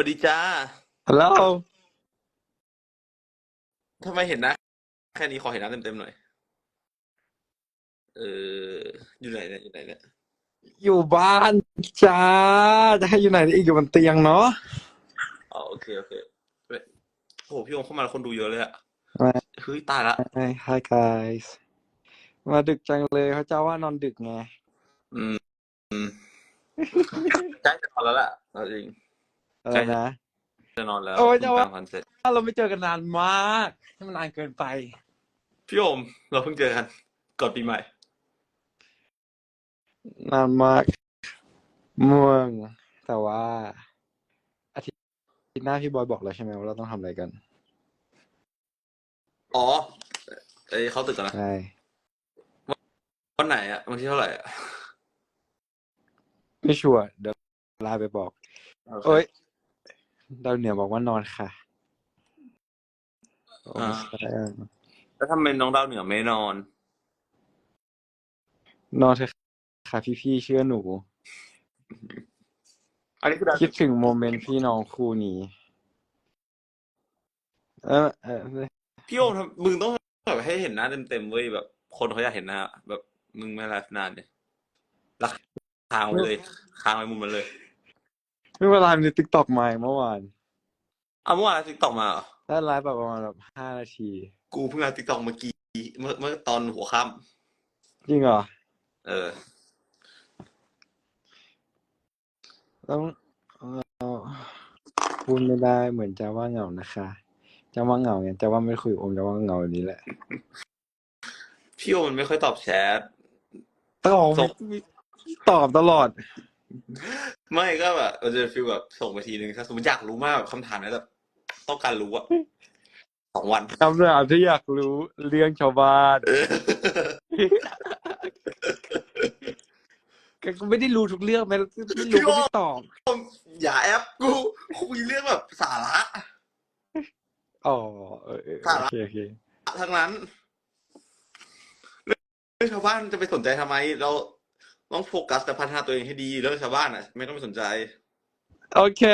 วัสดีจ้า ฮัลโหลทำไมเห็นหนะ แค่นี้ขอเห็นหน้าเต็มๆหน่อย เออ อยู่ไหนเนี่ย อยู่ไหนเนี่ย อยู่บ้านจ้า จะให้อยู่ไหนอีกอยู่บนเตียงเนาะอ๋อโอเค โอเคเว้ยโอ้โหพี่โอมเข้ามาแล้วคนดูเยอะเลยอะมาเฮ้ยตายละ Hi Hi guys มาดึกจังเลยเขาเจ้าว่านอนดึกไงอืมอืมใกล้จะนอนแล้วล่ะเอาจริง อะไรใช่นะจะนอนแล้วโอ้ยเพิ่งจะว่า ตามพันเสร็จเราไม่เจอกันนานมากให้มันนานเกินไป พี่โอมเราเพิ่งเจอกันก่อนปีใหม่ นานมากเมืองแต่ว่าอาทิตย์หน้าพี่บอยบอกแล้วใช่ไหมว่าเราต้องทำอะไรกันอ๋อเอ้ยเขาตึกกันนะ ใช่วันไหนอะวันที่เท่าไหร่อะไม่ชัวร์เดี๋ยวไลน์ไปบอก โอเคเอ้ย ดาวเหนือบอกว่านอนค่ะโอ้อ่าใช่แล้วทำไมน้องดาวเหนือไม่นอน นอนเถอะค่ะพี่ๆเชื่อหนู อันนี้คือดาวคิดถึงโมเมนต์พี่น้องคู่นี้ เออเออพี่โอมทำมึงต้องแบบให้เห็นหน้าเต็มๆเว้ยแบบ คนเขาอยากเห็นหน้าแบบมึงไม่ไลฟ์นานเนี่ยรักค้างไว้เลยค้างไว้มุมมันเลย ไม่เวลาในติ๊กต็อกมาเมื่อวานเอาเมื่อวานติ๊กต็อกมาเหรอได้ไลฟ์แบบประมาณแบบห้านาที กูเพิ่งไลฟ์ติ๊กต็อกเมื่อกี้เมื่อเมื่อตอนหัวค่จริงเหรอำเออ ต้องเอ่อพูดไม่ได้เหมือนจะว่าเหงานะคะ จะว่าเหงาไงจะว่าไม่คุยกับโอมจะว่าเหงาแบบนี้แหละพี่โอมมันไม่ค่อยตอบแชท ตอบส่ง ตอบตลอด ไม่ก็แบบเราจะฟีลแบบส่งไปทีนึงถ้าสมมติอยากรู้มากแบบคำถามนี้แบบต้องการรู้อะสองวันคำถามที่อยากรู้เรื่องชาวบ้านเออแกก็ไม่ได้รู้ทุกเรื่องไม่ไม่รู้ก็ไม่ตอบอย่าแอปกูคุยเรื่องแบบสาระอ๋อเออเออสาโอระเคโอเคทั้งนั้นเรื่องชาวบ้านจะไปสนใจทำไมเรา ต้องโฟกัสแต่พัฒนาตัวเองให้ดีเรื่องชาวบ้านอะ ไม่ต้องไปสนใจ โอเค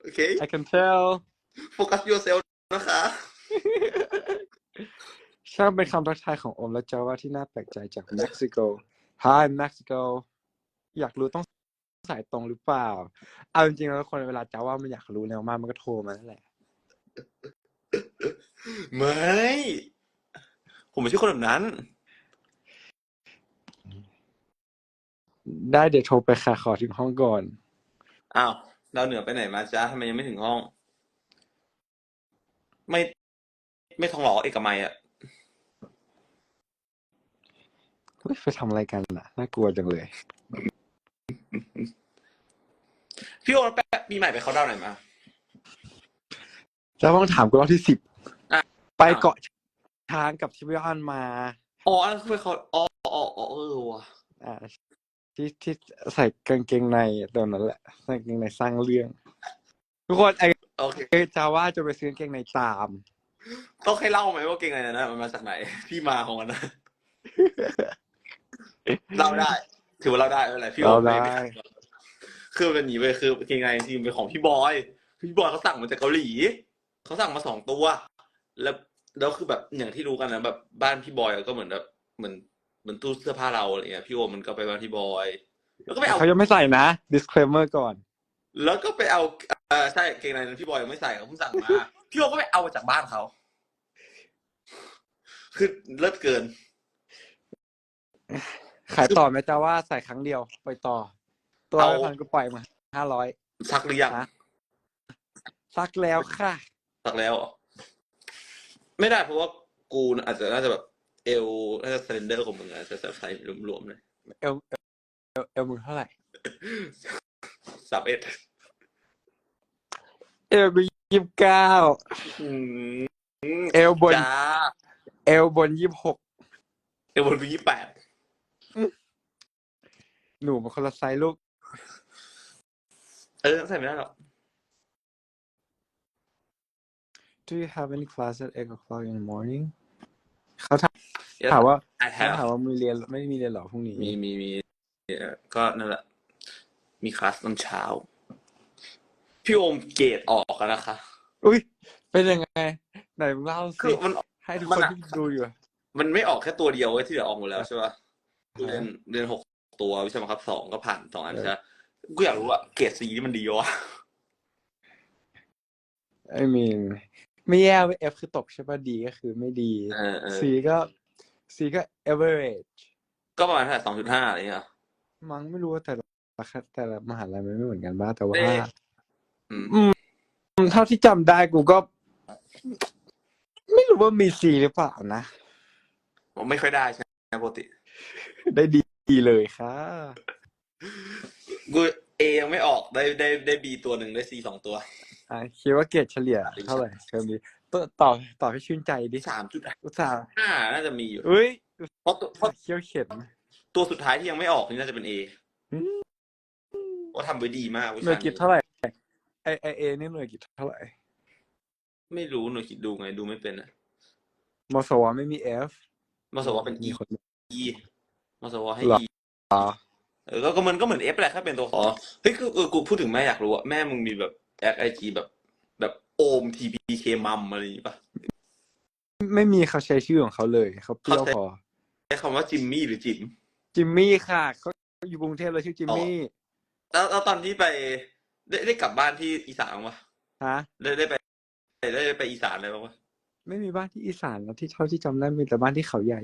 โอเค I can tell โฟกัส yourself นะคะ ช่างเป็นคำทักทายของโอมและจาว่าที่น่าแปลกใจจากเม็กซิโก Hi Mexico อยากรู้ต้องสายตรงหรือเปล่า เอาจริงๆแล้วคนเวลาจาว่ามันอยากรู้แล้วมากมันก็โทรมานั่นแหละ ไม่ ผมไม่ใช่คนแบบนั้น ได้เดี๋ยวโทรไปค่ะขอถึงห้องก่อน อ้าวดาวเหนือไปไหนมาจ้าทำไมยังไม่ถึงห้อง ไม่ ไม่ท้องหรอเอกมัยอะเฮ้ยไปทำอะไรกันน่ะ น่ากลัวจังเลย พี่โอแปะปีใหม่ไปเขาดาวน์ไหนมา แล้วต้องถามกูรอบที่สิบอะ ไปเกาะช้างกับชิบยอนมา อ๋ออันนั้นคือไปเขาอ๋ออ๋ออ๋อเออว่ะ อ่า ที่ที่ใส่กางเกงในตัวนั้นแหละใส่กางเกงในสร้างเรื่อง ทุกคนไอ้โอเคเอ้ยจาว่าจะไปซื้อกางเกงในตาม ต้องให้เล่าไหมว่าเก่งอะไรนะมันมาจากไหน ที่มาของมันนะเล่าได้ ถือว่าเล่าได้ไม่เป็นไรพี่โอเราไม่ได้ไม่คือมันหนีไปคือเก่งไงจริงๆเป็นของพี่บอย พี่บอยเขาสั่งมาจากเกาหลีเขาสั่งมาสองตัว แล้วแล้วคือแบบอย่างที่รู้กันนะแบบบ้านพี่บอยก็เหมือนแบบเหมือน เหมือนตู้เสื้อผ้าเราอะไรเงี้ยพี่โอมันก็ไปบ้านพี่บอย แล้วก็ไปเอาเขายังไม่ใส่นะ disclaimer ก่อน แล้วก็ไปเอาเออใช่เกงในนั้นพี่บอยยังไม่ใส่เขาเพิ่งสั่งมา พี่โอก็ไปเอามาจากบ้านเขาคือเลิศเกิน ขายต่อไหมจาว่าใส่ครั้งเดียวไปต่อ ตัวเอาละพันก็ปล่อยมาห้าร้อยซักหรือยังฮะซักแล้วค่ะ ซักแล้วเหรอไม่ได้เพราะว่ากูอาจจะน่าจะแบบ เอวน่าจะเซนเดอร์ของมึงอะจะใส่รวมๆเลยเอลเอลเอลเอลมึงเท่าไหร่สามเอ็ดเอลมึงยี่สิบเก้าเอลบนจ้าเอลบนยี่สิบหกเอวบนเป็นยี่แปดหนูมันคนละไซส์ลูก เออใส่ไม่ได้หรอก Do you have any class at eight o'clock in the morning เขาถามถามว่า I เขา have ถามว่ามีเรียนไม่มีเรียนเหรอพรุ่งนี้มีมีมีเอ่อก็นั่นแหละ มีคลาสตอนเช้า พี่โอมเกรดออกกันนะคะ อุ้ยเป็นยังไง ไหนมึงเล่าคืสิอมัน ให้ทุกมัคนนอะ ที่ดูอยู่มันไม่ออกแค่ตัวเดียวเว้ยที่เหลือออกหมดแล้วใช่ป่ะกูเรียนอ่าเรียนหกตัววิชาบังคับสองก็ผ่านสองอันเออใช่ปะกูอยากรู้อะเกรดซีนี่มันดีวะ I mean ไม่แย่เอฟคือตกใช่ป่ะดีก็คือไม่ดี เออเออซีก็ซีก็ average ก็ประมาณเท่าไหร่สองจุดห้าอะไรเงี้ยมั้งไม่รู้ว่าแต่ละแต่ละมหาลัยมันไม่เหมือนกันบ้างแต่ว่า เอ๊ะ อืม อืมเท่าที่จำได้กูก็ ไม่รู้ว่ามีซีหรือเปล่านะ ผมไม่ค่อยได้ใช่ไหมปกติ ได้ดีเลยค่ะ กูเอยังไม่ออกได้ได้ได้บีตัวหนึ่งได้ซีสองตัว อะคิดว่าเกรดเฉลี่ยเท่าไหร่เทอมนี้ต่อต่อต่อให้ชื่นใจดิสามจุดอุตส่าห์ห้าน่าจะมีอยู่อุ้ยเพราะตัวเพราะเคี้ยวเข็นตัวสุดท้ายที่ยังไม่ออกนี่น่าจะเป็นเออืมว่าทำไว้ดีมากวิหน่วยชากิจนี้เท่าไหร่ไอไอเอนี่หน่วยกิจเท่าไหร่ ไม่รู้หน่วยคิดดูไงดูไม่เป็นอะมสวไม่มีเอฟมาสว่าเป็นมี E คน E มาสว่าให้หรอ E อ๋อเออก็ก็มันก็เหมือน F แหละแค่เป็นตัวขอเฮ้ยคือเออกูพูดถึงแม่อยากรู้อะแม่มึงมีแบบ แอคไอจีแบบ แบบโอม TPK มัมอะไรอย่างงี้ปะไม่มีเขาใช้ชื่อของเขาเลยเขาเปรี้ยวเขาใช้พอใช้คำว่าจิมมี่หรือจิม จิมมี่ค่ะเขาอยู่กรุงเทพแล้วชื่อจิมมี่แล้วแล้วตอนที่ไปได้ได้กลับบ้านที่อีสานปะฮะได้ได้ไปได้ได้ไปอีสานอะไรบ้างปะไม่มีบ้านที่อีสานแล้วที่เท่าที่จำได้มีแต่บ้านที่เขาใหญ่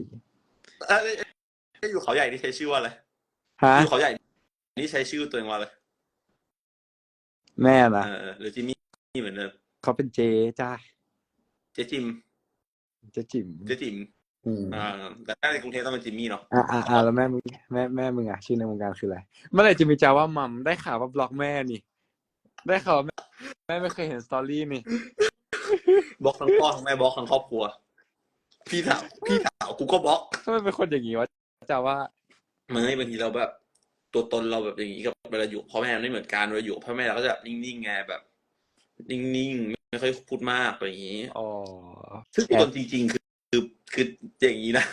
เอ้ยเอ้ยได้อยู่เขาใหญ่นี่ใช้ชื่อว่าอะไรฮะอยู่เขาใหญ่นี่ใช้ชื่อตัวเองว่าอะไร แม่นะเออเออหรือจิมมี่เหมือนเดิมเขาเป็นเจจ้าเจ๊จิม เจจิ๋มเจ๊จิมอืมอ่าแต่ถ้าในกรุงเทพต้องเป็นจิมมี่เนาะอ่าอ่าอ่าแล้วแม่มึงแม่แม่มึงอะชื่อในวงการคืออะไรเมื่อไหร่จะมีจาว่ามัมได้ข่าวว่าบล็อกแม่นี่ ได้ข่าวว่าแม่แม่ไม่เคยเห็นสตอรี่นี่บล็อกทั้งพ่อทั้งแม่บล็อกทั้งครอบครัว พี่สาวพี่สาวกูก็บล็อกทำไมเป็นคนอย่างนี้วะจาว่าเมื่อบางทีเราแบบ ตัวตนเราแบบอย่างนี้กับเวลาอยู่กับพ่อแม่ไม่เหมือนกันเวลาอยู่กับพ่อแม่เราก็จะแบบนิ่งๆไงแบบ นิ่งๆไม่ค่อยพูดมากอะไรอย่างนี้อ๋อซึ่งตัวตนจริง ๆ คือคือคืออย่างนี้นะ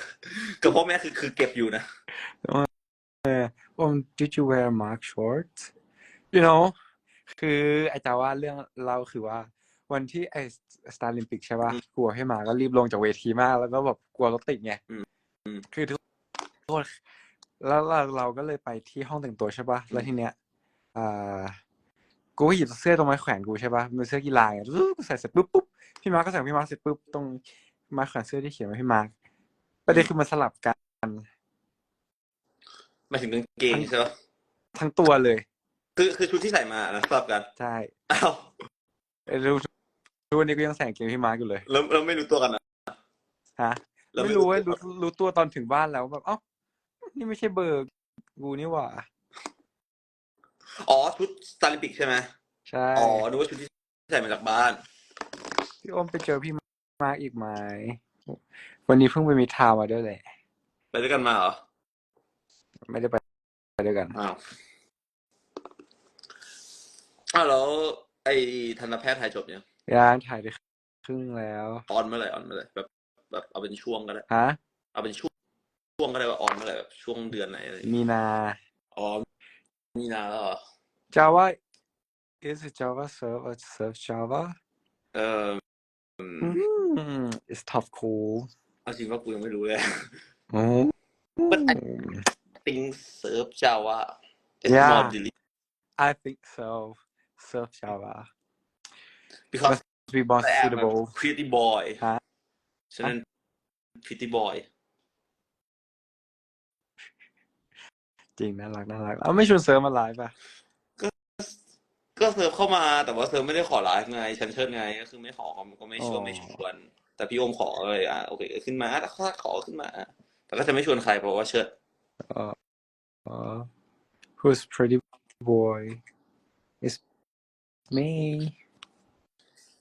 กับพ่อแม่คือคือเก็บอยู่นะ um did you wear mark shorts you know คือไอ้จาว่าเรื่องเราคือว่า วันที่ไอ้สตาร์ลิมปิกใช่ป่ะกลัวให้มาก็รีบลงจากเวทีมาก แล้วก็แบบกลัวรถติดไงอืมอืมคือทุกคน แล้วเราเราก็เลยไปที่ห้องแต่งตัวใช่ป่ะ แล้วทีเนี้ยอ่ากูก็หยิบเสื้อตรงไม้แขวนกูใช่ป่ะมันเสื้อกีฬาไงปุ๊บกูใส่เสร็จปุ๊บปุ๊บพี่มาร์คก็ใส่ของพี่มาร์คเสร็จปุ๊บตรงไม้แขวนเสื้อที่เขียนไว้พี่มาร์คประเด็นคือมันสลับกันหมายถึงกางเกงใช่ไหมทั้งตัวเลย คือคือชุดที่ใส่มานะสลับกันใช่อ้าวไอ้รู้รู้วันนี้ก็ยังใส่กางเกงพี่มาร์คอยู่เลย แล้วเราไม่รู้ตัวกันนะฮะเราไม่ไม่รู้รู้เว้ยตัวรู้รู้ตัวตอนถึงบ้านแล้วแบบเอ้า นี่ไม่ใช่เบอร์กูนี่หว่า อ๋อชุดสตาร์ลิมปิกใช่ไหมใช่อ๋อนึกว่าชุดที่ใส่มาจากบ้าน พี่อ้อมไปเจอพี่มาร์คอีกไหมวันนี้เพิ่งไปมีทาวน์มาด้วยแหละ ไปด้วยกันมาเหรอ ไม่ได้ไปไปด้วยกันอ้าวอ้าวแล้วไอ้ทันตแพทย์ไทยจบยังย่างถ่ายไปครึ่งแล้ว ออนเมื่อไหร่ออนเมื่อไหร่แบบแบบเอาเป็นช่วงก็ได้ฮะ เอาเป็นช่วง ช่วงก็ได้ว่าออนเมื่อไหร่แบบช่วงเดือนไหนอะไรอย่างเงี้ยมีนา อ๋อมีนานแล้วเหรอ Java is it Java serve or serve Java เออ mm, it's tough cool เอาจริงว่ากูยังไม่รู้เลย mm. But I think serve Java is Yeah. more delete I think so serve Java because must be more I am a suitable pretty boy ฮะฉะนั้น pretty boy จริงน่ารักน่ารักเอาไม่ชวนเซิร์ฟมาไลฟ์ป่ะก็เซิร์ฟเข้ามาแต่ว่าเซิร์ฟไม่ได้ขอไลฟ์ไงฉันเชิญไงก็คือไม่ขอก็ไม่ชวนอ๋อไม่ชวนแต่พี่โอมขอเลยอะโอเคขึ้นมาถ้าขอขึ้นมา แต่ก็จะไม่ชวนใครเพราะว่าเชิด Uh, uh, who's pretty boy? It's me.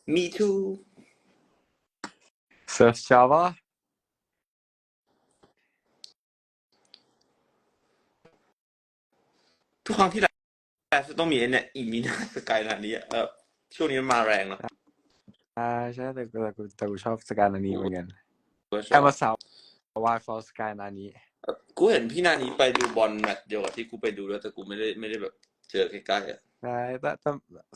me too Surf Java. ทุกครั้งที่ไลฟ์จะต้องมีไอ้เนี่ยอีมีนาสกายนานี้เออช่วงนี้มันมาแรงเนอะอ่าใช่แต่แต่แต่กูแต่กูชอบสกายนานี้เหมือนกันก็ชแออบมมาสาววายฟอร์สกายนานี้กูเห็นพี่นานี้ไปดูบอลแมตช์เดียวกับที่กูไปดูแล้วแต่กูไม่ได้ไม่ได้แบบเจอใกล้ๆอะใช่แต่แต่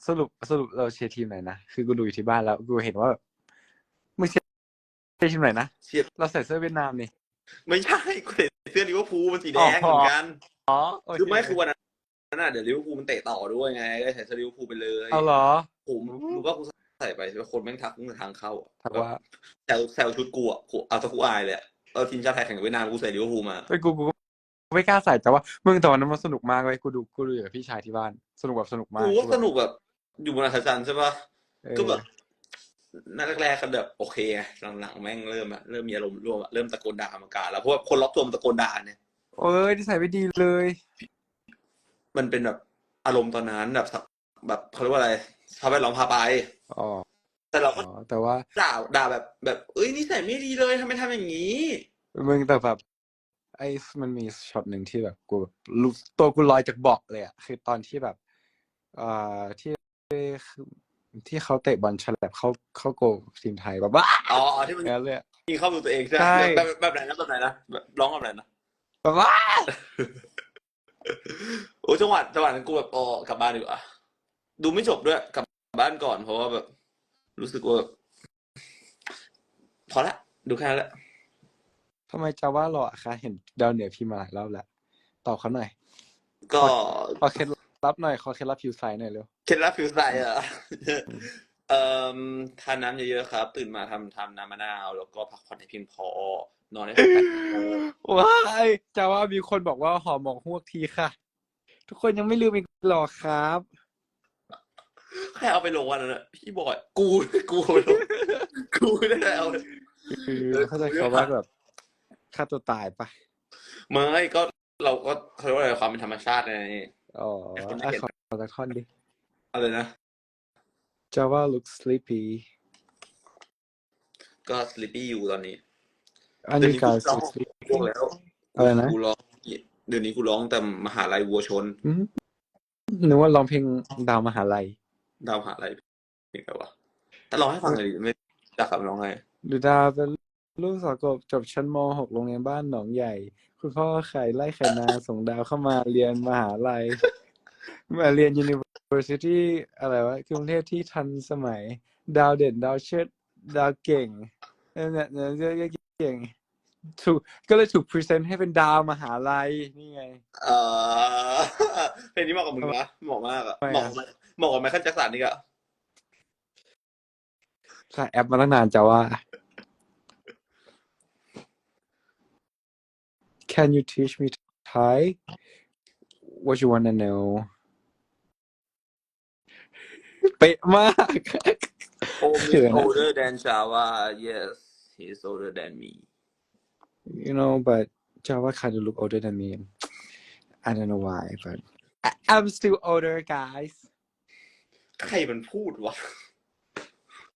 สรุปสรุปเราเชียร์ทีมไหนนะคือกูดูอยู่ที่บ้านแล้วกูเห็นว่าแบบมึงเชียร์ทีมไหนนะเชียร์เราใส่เสื้อเวียดนามนี่ไม่ใช่กูใส่เสื้อลิเวอร์พูลมันสีแดงเหมือนกันอ๋อโเคือไม่คือวันนั้น น่ะเดี๋ยวลิเวอร์พูลมันเตะต่อด้วยไงก็ใส่เสื้อลิเวอร์พูลไปเลยเอาเหรอ ผมรู้ว่ากูใส่ไปใช่ไหมคนแม่งทักตั้งแต่ทางเข้าอะทักว่าแซวแซวชุดกูอะกูเอาตะกูอายเลยอะเอาทีมชาติไทยแข่งกับเวียดนามกูใส่ลิเวอร์พูลมาเฮ้ยกูกูกูไม่กล้าใส่แต่ว่ามึงตอนนั้นมันสนุกมากเลยกูดูกูดูอยู่กับพี่ชายที่บ้าน สนุกแบบสนุกมากกูว่าสนุกแบบอยู่บนอัศจรรย์ใช่ปะเออก็แบบนัดแรกๆก็แบบโอเคไงหลังๆแม่งเริ่มอะเริ่มมีอารมณ์ร่วมอะเริ่มตะโกนด่ากรรมการแล้วเพราะว่าคนรอบตัวมันตะโกนด่าเนี่ยโอ้ยที่ใส่ไม่ดีเลย มันเป็นแบบอารมณ์ตอนนั้นแบบสักแบบเขาเรียกว่าอะไรชาวบ้านร้องพาไปอ๋อแต่เราก็อ๋อแต่ว่าด่าด่าแบบแบบเอ้ยนี่ใส่ไม่ดีเลยทำไมทำอย่างนี้มึงแต่แบบไอ้มันมีช็อตหนึ่งที่แบบกูแบบลุกตัวกูลอยจากเบาะเลยอะคือตอนที่แบบอ่าที่ที่เขาเตะบอลฉลับเข้าเข้าโกลทีมไทยแบบว่าอ๋อที่มันอย่างนั้นเลยอะยิงเข้ามือตัวเองใช่ไหมใช่แบบแบบแบบไหนนะแบบไหนนะแบบร้องแบบไหนนะแบบว่า โอ้จังหวะจังหวะนั้นกูแบบอ๋อกลับบ้านดีกว่าดูไม่จบด้วยกลับบ้านก่อนเพราะว่าแบบ รู้สึกว่าแบบพอละดูแค่นั้นแหละทำไมจะว่าหล่ออะคะเห็นดาวเหนือพี่มาหลายรอบแล้วตอบเขาหน่อย ก็ขอเคล็ดลับหน่อยขอเคล็ดลับผิวใสหน่อยเร็วเคล็ดลับผิวใสอะเอ่อทานน้ำเยอะๆครับ ตื่นมาทำทำน้ำมะนาว แล้วก็พักผ่อนให้เพียงพอ นอนให้ครบแปดชั่วโมงว้ายจะว่ามีคนบอกว่าหอมหมอกฮวกทีค่ะ ทุกคนยังไม่ลืมอีกหรอครับ ใครเอาไปลงวันนั้นอะพี่บอยกูกูเอาไปลงกูได้เอาคือเข้าใจเขาว่าแบบฆ่าตัวตายปะไม่ก็เราก็เขาเรียกว่าอะไรความเป็นธรรมชาติไงอ๋อไอ้คนที่อะเห็นขอขอสักท่อนดิอะไรนะ Java looks sleepy ก็สลิปปี้อยู่ตอนนี้ and เดี๋ยว you นี้กู guys ร้อง look sleepy พวกแล้วอะไรนะกูร้อง เดี๋ยวนี้กูร้องแต่มหาลัยวัวชนอืมนึกว่าร้องเพลงดาวมหาลัย ดาวมหาลัยเพลงอะไรวะแต่ร้องให้ฟังเลยดิไม่จากคำร้องไงดูดาวเป็นลูกสาวกบจบชั้นม .6 โรงเรียนบ้านหนองใหญ่ คุณพ่อขายไร่ขายนาส่งดาวเข้ามาเรียนมหาลัย มาเรียน University อะไรวะกรุงเทพที่ทันสมัย ดาวเด่นดาวเชิดดาวเก่งเนี่ยเนี่ยเนี่ยเก่ง ถูกก็เลยถูกพรีเซนต์ให้เป็นดาวมหาลัยนี่ไง เออเพลงนี้เหมาะกับมึงนะเหมาะมากอะทำไมเหอะมาะกับเหมาะกับไมเคิลแจ็คสันนี่อะใส่แอปมาตั้งนานจะว่า Can you teach me Thai What you wanna know เป๊ะมากโอม is older than Java yes he is older than me you know but Java kind of look older than me I don't know why but I- I'm still older guys ใครมันพูดวะ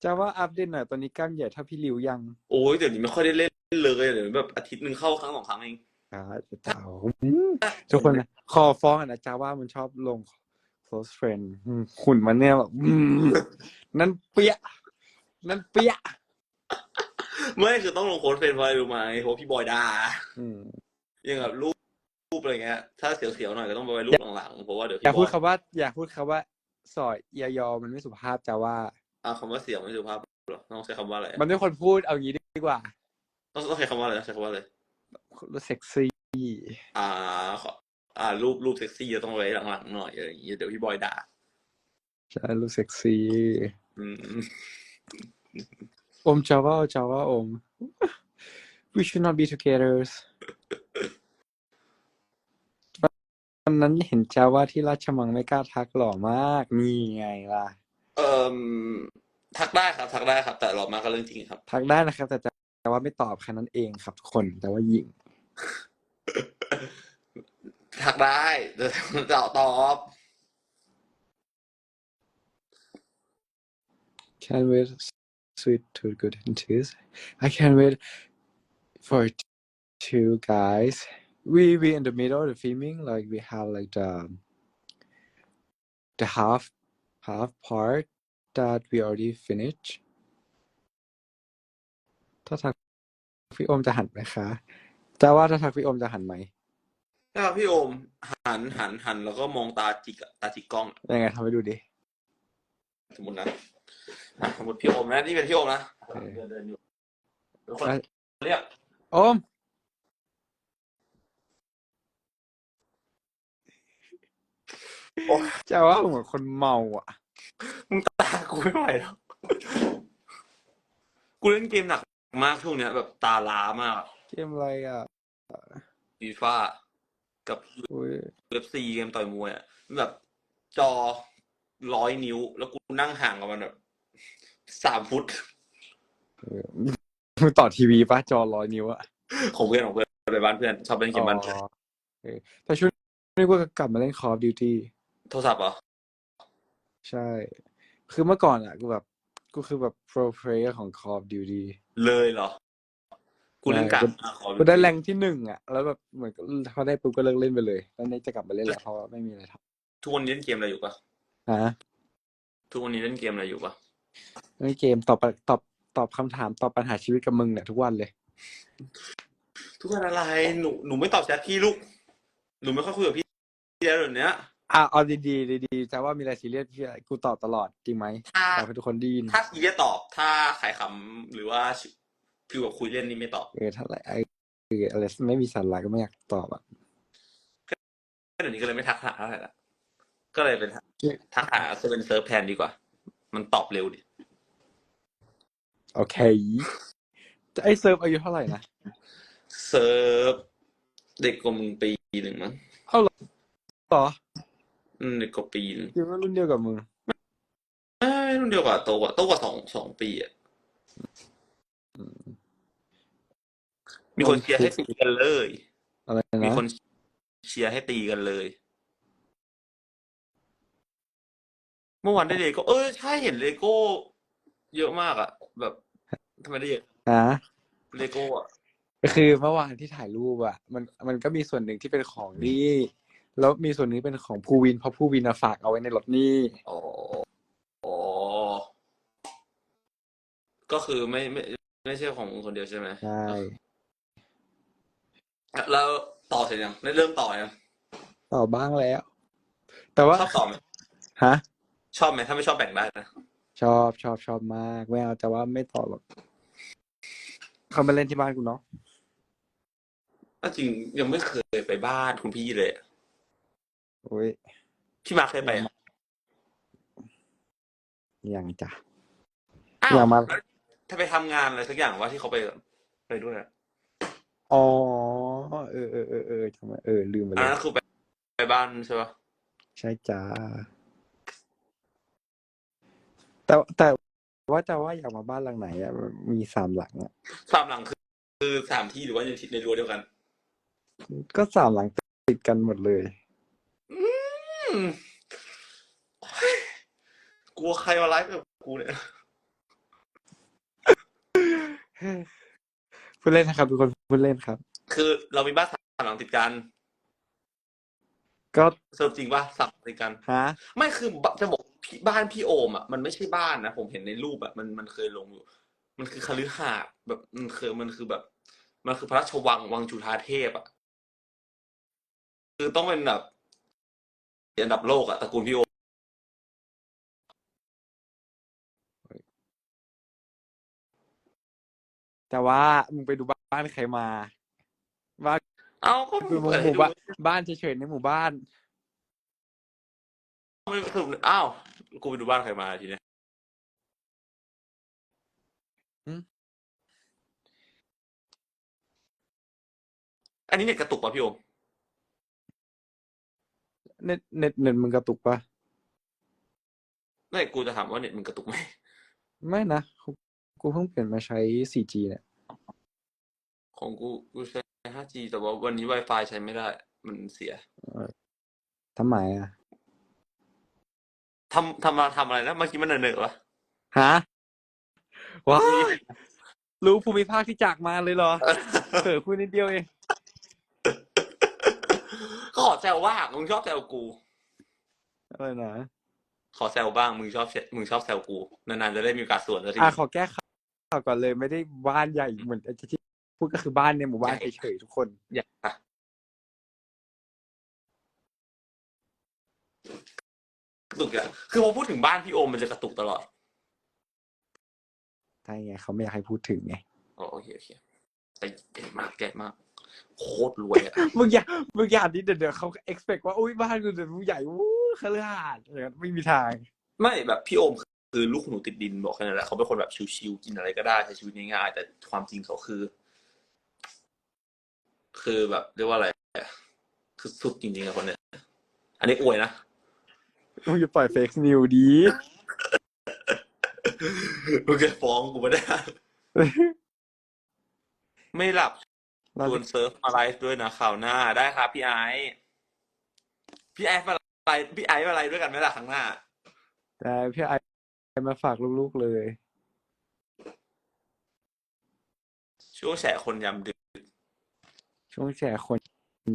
Java อัปเดตหน่อยตอนนี้กล้ามใหญ่เท่าพี่ริวยังโอ้ยเดี๋ยวนี้ไม่ค่อยได้เล่นเลยเดี๋ยวแบบอาทิตย์หนึ่งเข้าครั้งสองครั้งเอง อ่าจะเต่าอืมทุกคนนะขอฟ้องอะนะจาว่ามันชอบลง close friend อืมหุ่นมันเนี่ยแบบอืมนั่นเปี้ยะนั่นเปี้ยะ ไม่คือต้องลงโค้ดเฟรนด์ไว้รู้ไหมเพราะพี่บอยด่าอืมยังแบบรูปรูปอะไรเงี้ย ถ้าเสียวๆหน่อยก็ต้องไปไว้รูปหลังๆเพราะว่าเดี๋ยวอย่าพี่บพูอดยคำว่า อย่าพูดคำว่า สอยยายอมันไม่สุภาพจาว่า อ่าคำว่าเสียวไม่สุภาพหรอต้องใช้คำว่าอะไรอะมันไม่ควรพูดเอางี้ดีกว่าต้องต้องใช้คำว่าอะไรใช้คำว่าอะไรเซ็กซี่อ่าขออ่า รูปรูปเซ็กซี่จะต้องไว้หลังๆหน่อยอะไรอย่างงี้เดี๋ยวพี่บอยด่า ใช่รู้เซ็กซี่อืม อมจาว่าจาว่าอม we should not be together วันนั้นเห็นจาว่าที่ราชมังไม่กล้าทักหล่อมากนี่ไงล่ะ เอ่มทักได้ครับ ทักได้ครับ แต่หลอกมากก็เรื่องจริงครับ ทักได้นะครับ แต่จะแต่ว่าไม่ตอบแค่นั้นเองครับทุกคน แต่ว่าหญิง ทักได้แต่จะตอบ Can't wait sweet to good into I can't wait for two guys we we in the middle of the filming like we have like the the half half part that we already finished ถ้าทักพี่โอมจะหันไหมคะจะว่าถ้าทักพี่โอมจะหันไหม แล้วพี่โอมหันหันหันแล้วก็มองตาจิกอะตาจิกกล้องอะ ยังไงทำให้ดูดิ สมมตินะอ่ะ สมมติพี่โอมนะนี่เป็นพี่โอมนะเออเดินเดินอยู่แล้วคนอะเรียกโอมโอ้จะว่าเหมือนคนเมาอะมึงตากูไม่ไหวแล้วกูเล่นเกมหนักมากช่วงเนี้ยแบบตาล้ามาก เกมอะไรอะฟีฟ่ากับอุ้ยเว็บซีเกมต่อยมวยอะแบบจอร้อยนิ้ว แล้วกูนั่งห่างกับมันแบบ สามฟุตเออมึงต่อทีวีปะจอร้อยนิ้วอะของเพื่อนของเพื่อนไปบ้านเพื่อนชอบเล่นเกมบ้านเพื่อนอ๋อเออแต่ช่วงนี้ก็กลับมาเล่น Call of Duty โทรศัพท์เหรอใช่ คือเมื่อก่อนอะกูแบบ กูคือแบบ pro player ของ Call of Duty เลยเหรอ กูเล่นกากใช่มากขอกูได้แรงที่หนึ่งอะแล้วแบบเหมือนกับพอได้ปุ๊บก็เลิกเล่นไปเลย แล้วนี่จะกลับมาเล่นแล้วเพราะว่าไม่มีอะไรททุกวันนี้เล่นเกมอะไรอยู่ปะำฮะทุกวันนี้เล่นเกมอะไรอยู่ปะ เล่นเกมตอบปัญตอบตอบคำถามตอบปัญหาชีวิตกับมึงเนี่ยทุกวันเลย ทุกวันอะไรหนูหนูไม่ตอบแชทพี่ลูกหนูไม่ค่อยคุยกับพี่แล้วเดี๋ยวนี้อะเอาดีๆดีๆจะว่ามีอะไรซีเรียสพี่กูตอบตลอดจริงไหมถ้าตอบให้ทุกคนไดีนถ้าซีเรียสตอบถ้าขายขำหรือว่าฟิวแบบคุยเล่นนี่ไม่ตอบเออถ้าอะไรไอ้เอออะไรไม่มีสาระก็ไม่อยากตอบอะเดี๋ยวนี้ก็เลยไม่ทักหาเท่าไหร่ละก็เลยเป็นทักหาเซเว่นเซิร์ฟแทนดีกว่า มันตอบเร็วดิโอเคจะไอเซิร์ฟอายุเท่าไหร่นะเซิร์ฟเด็กกว่ามึงปีหนึ่งมั้งต่ออืมเด็กกว่าปีหนึ่งคิดว่ารุ่นเดียวกับมึงเอ้ยรุ่นเดียวกว่าโตกว่าโตกว่าสองสองปีอะอืมมีคนเชียร์ให้ตีกันเลย อะไรมีนะคนเชียร์ให้ตีกันเลย เมื่อวานได้เลโก้เออใช่เห็นเลโก้ เยอะมากอะแบบทำไมได้เยอะฮะเลโก้อะก็คือเมื่อวานที่ถ่ายรูปอะมันมันก็มีส่วนหนึ่งที่เป็นของนี่แล้วมีส่วนหนึงเป็นของภูวินเพราะภูวินอะฝากเอาไว้ในรถนี่อ๋ออ๋อก็คือไม่ไม่ไม่ใช่ของมึงคนเดียวใช่ไหมใช่แล้วต่อเสร็จยังได้เริ่มต่อยังต่อบ้างแล้ว แต่ว่าชอบต่อไหมฮะ ชอบไหมถ้าไม่ชอบแบ่งได้นะชอบชอบชอบมากไม่เอาแต่ว่าไม่ต่อหรอกเขามาเล่นที่บ้านกูเนาะถ้าจริงยังไม่เคยไปบ้านคุณพี่เลยอะโอ้ยพี่มาร์คเคยไปอะยังจ้ะ อ้าวอย่ามาถ้าไปทำงานอะไรสักอย่างว่าที่เขาไปไปด้วยอะอ๋อเออเออเออเออทำไมเออลืมไปอันเลยนั้นคือไปไปบ้านใช่ปะใช่จ้า แต่แต่ว่าจะว่าอยากมาบ้านหลังไหนอะมันมีสามหลังอะสามหลังคือ คือสามที่หรือว่าในในรั้วเดียวกัน ก็สามหลังติดกันหมดเลยอืมโอ๊ยกลัวใครมาไลฟ์กับกูเนี่ยพูดเล่นนะครับทุกคนพูดเล่นครับ คือเรามีบ้านสามหลังติดกันก็เซิร์ฟจริงป่ะสามหลังติดกันฮะไม่คือจะบอก พี่บ้านพี่โอมอะมันไม่ใช่บ้านนะผมเห็นในรูปอะมันมันเคยลงอยู่ มันคือคฤหาสน์แบบมันคือมันคือแบบ มันคือพระราชวังวังจุฑาเทพอะคือต้องเป็นแบบอันดับโลกอะตระกูลพี่โอมแต่ว่ามึงไปดูบ้านใครมาบ้านเอ้าก็คือหมู่เปิดหให้มู่ดูบ้านบ้านเฉยๆในหมู่บ้านไม่สรุปอ้าว กูไปดูบ้านใครมาทีเนี้ยอืมอันนี้เน็ตกระตุกป่ะพี่โอมเน็ตเน็ตเน็ตมึงกระตุกปะไม่กูจะถามว่าเน็ตมึงกระตุกไหมไม่นะกูกูเพิ่งเปลี่ยนมาใช้ 4G เนี่ย ของกูกูใช้ 5G แต่ว่าวันนี้ Wi-Fi ใช้ไม่ได้ มันเสียทำไมอะ ทำทำมาทำอะไรนะเมื่อกี้มันเหนอะๆวะฮะว้ายรู้ภูมิภาคที่จากมาเลยเหรอเผลอพูดนิดเดียวเอง ก็ขอแซวบ้างมึงชอบแซวกูอะไรนะขอแซวบ้างมึงชอบแซมึงชอบแซวกูนานๆจะได้มีโอกาสสวนสักทีอะขอแก้ข่าวก่อนเลยไม่ได้บ้านใหญ่เหมือนที่พูดก็คือบ้านในหมู่บ้านเฉยๆทุกคนอยา ระตุกอะคือพอพูดถึงบ้านพี่โอมมันจะกระตุกตลอดใช่ไงเขาไม่อยากให้พูดถึงไงอ๋อโอเคโอเคแต่ใหญ่มากใหญ่มาก โคตรรวยอะมึงอย่ามึงอย่าดิเดี๋ยวเดี๋ยวเขา expect ว่าอุ้ยบ้านกูเดี๋ยวมึงใหญ่วู้คฤหาสน์อะไรกันไม่มีทาง ไม่แบบพี่โอมคือลูกหนูติดดินบอกแค่นั้นแหละเขาเป็นคนแบบชิวๆกินอะไรก็ได้ใช้ชีวิตง่ายๆแต่ความจริงเขาคือ คือแบบเรียกว่าอะไรอะคือสุดจริงๆอะคนเนี้ย อันนี้อวยนะ มึงจะปล่อย fake news ดีมึงจะฟ้องกูไม่ได้ ไม่หลับเราชวนเซิร์ฟมาไลฟ์ด้วยนะข่าวหน้าได้ครับ พี่ไอซ์พี่ไอซ์มาไลฟ์พี่ไอซ์มาไลฟ์ด้วยกันไหมล่ะครั้งหน้า แต่พี่ไอมาฝากลูกๆเลย ช่วงแฉคนยำดึก ช่วงแฉคน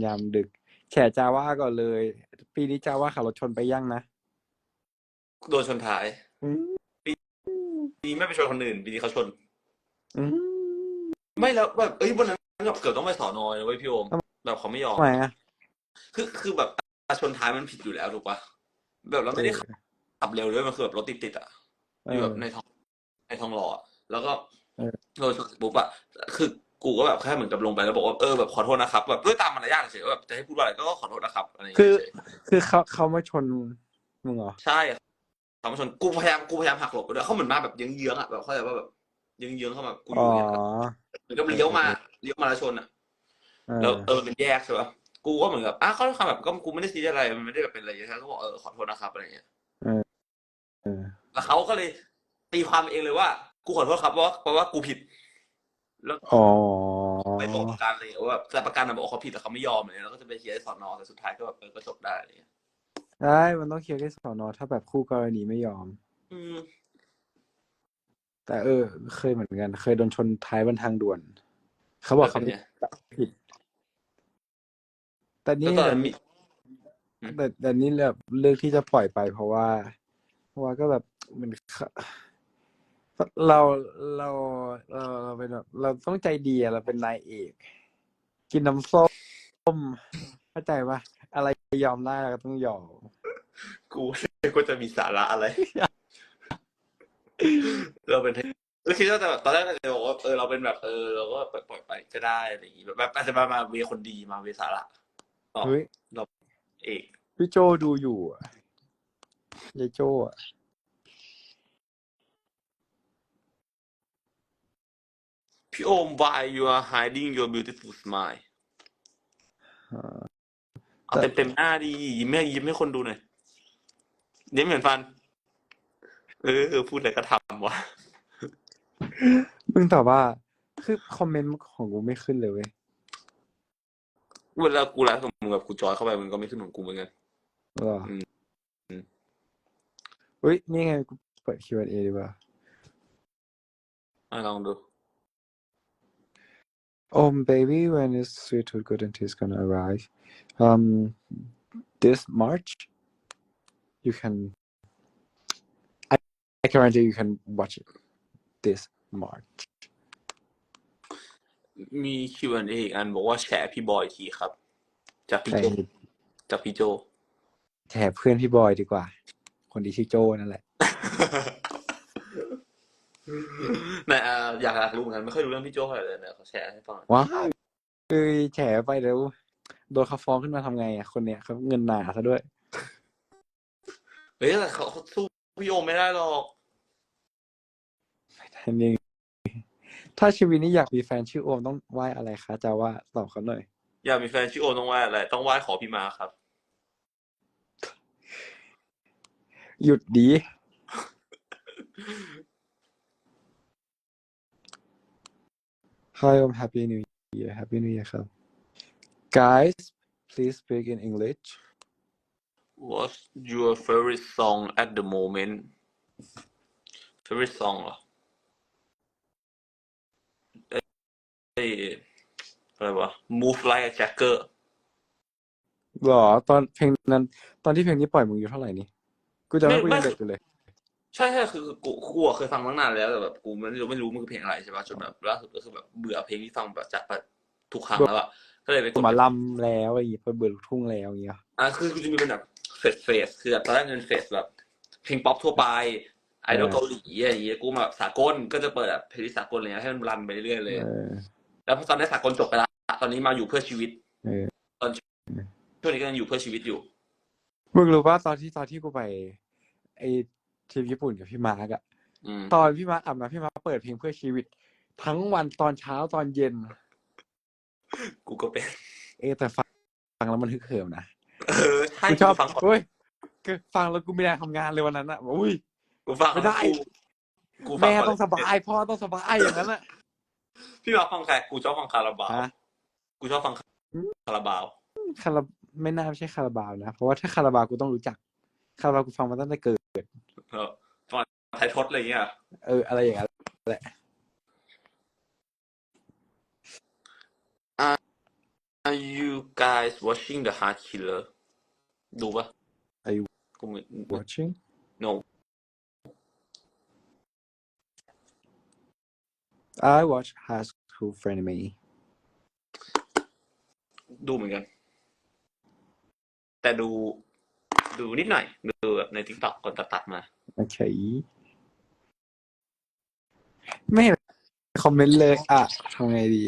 ยามดึกแฉจาว่าก่อนเลย ปีนี้จาว่าขับรถชนไปยังนะ โดนชนท้ายอืมปีนี้ไม่ไปชนคนอื่นปีนี้เขาชนอืมไม่แล้วแบบเอ้ยบนนั้นแบบเกือบต้องไปสอนอยเลยเว้ยพี่โอมแบบเขาไม่ยอมทำไมอะคือคือแบบชนท้ายมันผิดอยู่แล้วถูกปะแบบเราไม่ได้ขับเร็วด้วยมันคือแบบรถติดติดๆอะเออยู่อแบบในท้องในท้องหล่ออะแล้วก็เออโดนชนเสร็จปุ๊บอะคือกูก็แบบแค่เหมือนกับลงไปแล้วบอกว่าเออแบบขอโทษนะครับแบบด้วยตามมารยาทเฉยๆว่าแบบจะให้พูดว่าอะไรก็ขอโทษนะครับอะไรอย่างคืเงี้อยคือเขาเขามาชนมึงเหรอใช่ เขามาชนกูพยายามกูพยายามหักหลบไปด้วยเขาเหมือนมาแบบเยื้องๆอะแบบเขาใจว่าแบบเยื้องๆเข้ามากูออ๋ยู่อ เนี่ยเหมือนกับเลี้ยวมาเลี้ยวมาแล้วชนอะเออแล้วเออมันเป็นแยกใช่ปะกูก็เหมือนกับอะเขาทำแบบก็กูไม่ได้ซีเรียสอะไรมันไม่ได้แบบเป็นอะไรเยอะแค่ก็บอกเออขอโทษนะครับอะไรอย่างเงี้ยเออ แล้วเขาก็เลยตีความเองเลยว่า กูขอโทษครับเพราะว่าเพราะว่ากูผิด แล้วอ๋อ ไปบอกประกันเลยว่าแบบแต่ประกันน่ะบอกว่าเขาผิดแต่เขาไม่ยอมเลยแล้วก็จะไปเคลียร์ที่สอนอแต่สุดท้ายก็แบบเออก็จบได้อะไรเงี้ย ได้มันต้องเคลียร์ที่สอนอถ้าแบบคู่กรณีไม่ยอม อืม แต่เออ เคยเหมือนกัน เคยโดนชนท้ายบนทางด่วน เขาบอกเขาแล้วเป็นไง ผิด แต่นี่แล้วตอนนั้นมีแต่แต่นี่แบบเลือกที่จะปล่อยไปเพราะว่า เพราะว่าก็แบบมันเขาเราเราเราเราเป็นแบบเราต้องใจดีอะเราเป็นนายเอก กินน้ำส้ม เข้าใจปะอะไรยอมได้เราก็ต้องยอม กูก็จะมีสาระอะไร เราเป็นแล้วคิดว่าแต่แบบตอนแรกเราจะบอกว่าเออเราเป็นแบบเออเราก็ปล่อยไปก็ได้อะไรอย่างงี้แบบแบบอาจจะมามาเวคนดีมาเวสาระอ๋อเฮ้ยเอกพี่โจดูอยู่อะยายโจอะพี่โอม why you are hiding your beautiful smile อ่า เอาเต็มเต็มๆหน้าดียิ้มให้ยิ้มให้คนดูหน่อยยิ้มเหมือนฟัน เออเออพูดอะไรก็ทำวะมึงตอบว่า คือคอมเมนต์ของกูไม่ขึ้นเลยเว้ยเวลากูไลฟ์กับมึงกับกูจอยเข้าไปมึงก็ไม่ขึ้นของกูเหมือนกันหรออืมอืมเฮ้ยนี่ไงกูเปิด Q&A ดีกว่าอะลองดู Um, baby, when is Sweet Tooth Good and Tea's gonna arrive? Um, this March. You can. I, I guarantee you can watch it this March. มี Q&A อีกอันบอกว่าแฉพี่บอยทีครับ จากพี่โจใช่จากพี่โจ แถเพื่อนพี่บอยดีกว่า คนที่ชื่อโจนั่นแหละไหนอะอยากอยากรู้เหมือนกันไม่ค่อยรู้เรื่องพี่โจเท่าไหร่เลยเนี่ยเขาแชร์ให้ฟังหน่อยว้าวเอ้ยแฉไปเดี๋ยว โดนเขาฟ้องขึ้นมาทำไงอะคนเนี้ยเขาเงินหนาซะด้วย เฮ้ยแต่เขาเขาสู้พี่โอมไม่ได้หรอก อันนี้ถ้าชีวิตนี้อยากมีแฟนชื่อโอมต้องไหว้อะไรคะจะว่าตอบเขาหน่อย อยากมีแฟนชื่อโอมต้องไหว้อะไรต้องไหว้ขอพี่มาครับ หยุดดี Hi, I'm Happy New Year. Happy New Year ครับ Guys, please speak in English. What's your favorite song at the moment favorite song เหรอเอ้ยอะไรวะ Move Like a Jacker หรอตอนเพลงนั้น ตอนที่เพลงนี้ปล่อยมึงอยู่เท่าไหร่นี่กูจำได้ไม่กูไม่ ยังเด็กอยู่เลย ใช่ใช่คือกูกูอะเคยฟังตั้งนานแล้วแต่แบบกูไม่รู้ไม่รู้มันคือเพลงอะไรใช่ป่ะจนแบบล่าสุดก็คือแบบเบื่อเพลงที่ฟังแบบจากแบบทุกครั้งแล้วอะ ก็เลยไปกดหมาลำแล้วอะไรอย่างงี้เปิดเบื่อลูกทุ่งแล้วอย่างเงี้ยอะคือกูจะมีเป็นแบบเฟสเฟสคือตอนแรกเป็นเฟสแบบเพลงป๊อปทั่วไปไอดอลเออเกาหลีอะไรอย่างเงี้ยกูมาแบบสากลก็จะเปิดแบบเพลย์ลิสต์สากลอะไรเงี้ยให้มันรันไปเรื่อยๆเลย เออแล้วพอตอนนี้สากลจบไปแล้วตอนนี้มาอยู่เพื่อชีวิต เออตอนช่วงนี้ก็ยังอยู่เพื่อชีวิตอยู่ มึงรู้ว่าตอนที่ตอนที่กูไปไอทริปญี่ปุ่นกับพี่มาร์กอะอืมตอนพี่มาร์กอาบน้ำพี่มาร์กเปิดเพลงเพื่อชีวิต ทั้งวันตอนเช้าตอนเย็น กูก็เป็น เอะแต่ฟังฟังแล้วมันฮึกเหิมนะเออใช่กูชอบกูฟังก่อนเฮ้ยคือฟังแล้วกูไม่ได้ทำงานเลยวันนั้นอะอุ้ยกูฟังไม่ได้กูกูฟัแม่ก่นต้องสบายพ่อต้องสบายอย่างนั้นอะพี่มาฟังใครกูชอบฟังคาราบาวฮะกูชอบฟังคาราบาวคาราไม่น่าไม่ใช่คาราบาวนะ เพราะว่าถ้าคาราบาวกูต้องรู้จัก คาราบาวกูฟังมาตั้งแต่เกิดเออฟังไทยทศอะไรเงี้ยเอออะไรอย่างเงี้ยแหละ Are you guys watching The Heart Killer ดูปะ Are you กูไม่ watching no I watch High School Friend Me ดูเหมือนกัน แต่ดู ดูนิดหน่อย ดูแบบใน t ิ k กต k อกก่อนตัดๆมา โอเค ไม่เห็นคอมเมนต์เลย อะทำไงดี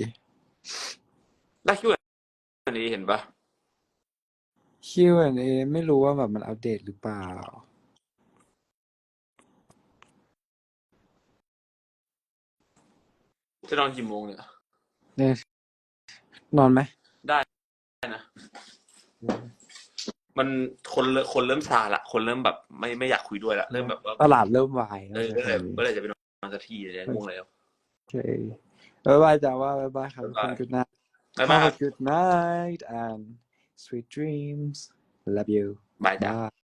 ได้คิดว่าอันนี้เห็นปะ Q&A ไม่รู้ว่าแบบมันอัปเดตหรือเปล่า จะนอนกี่โมงเนี่ย เนี่ยนอนไหมได้นะ มันคนเริ่มคนเริ่มซาละ คนเริ่มแบบไม่ไม่อยากคุยด้วยละ เริ่มแบบว่าตลาดเริ่มวายเออเมื่อไหร่เมื่อไหร่จะไปนอนสักทีเลยง่วงแล้ว โอเคบ๊ายบายจ้าว่าบ๊ายบายครับทุกคนบ๊ายบา ย good night บ๊ายบาย have a good night and sweet dreams love you บายจ้า bye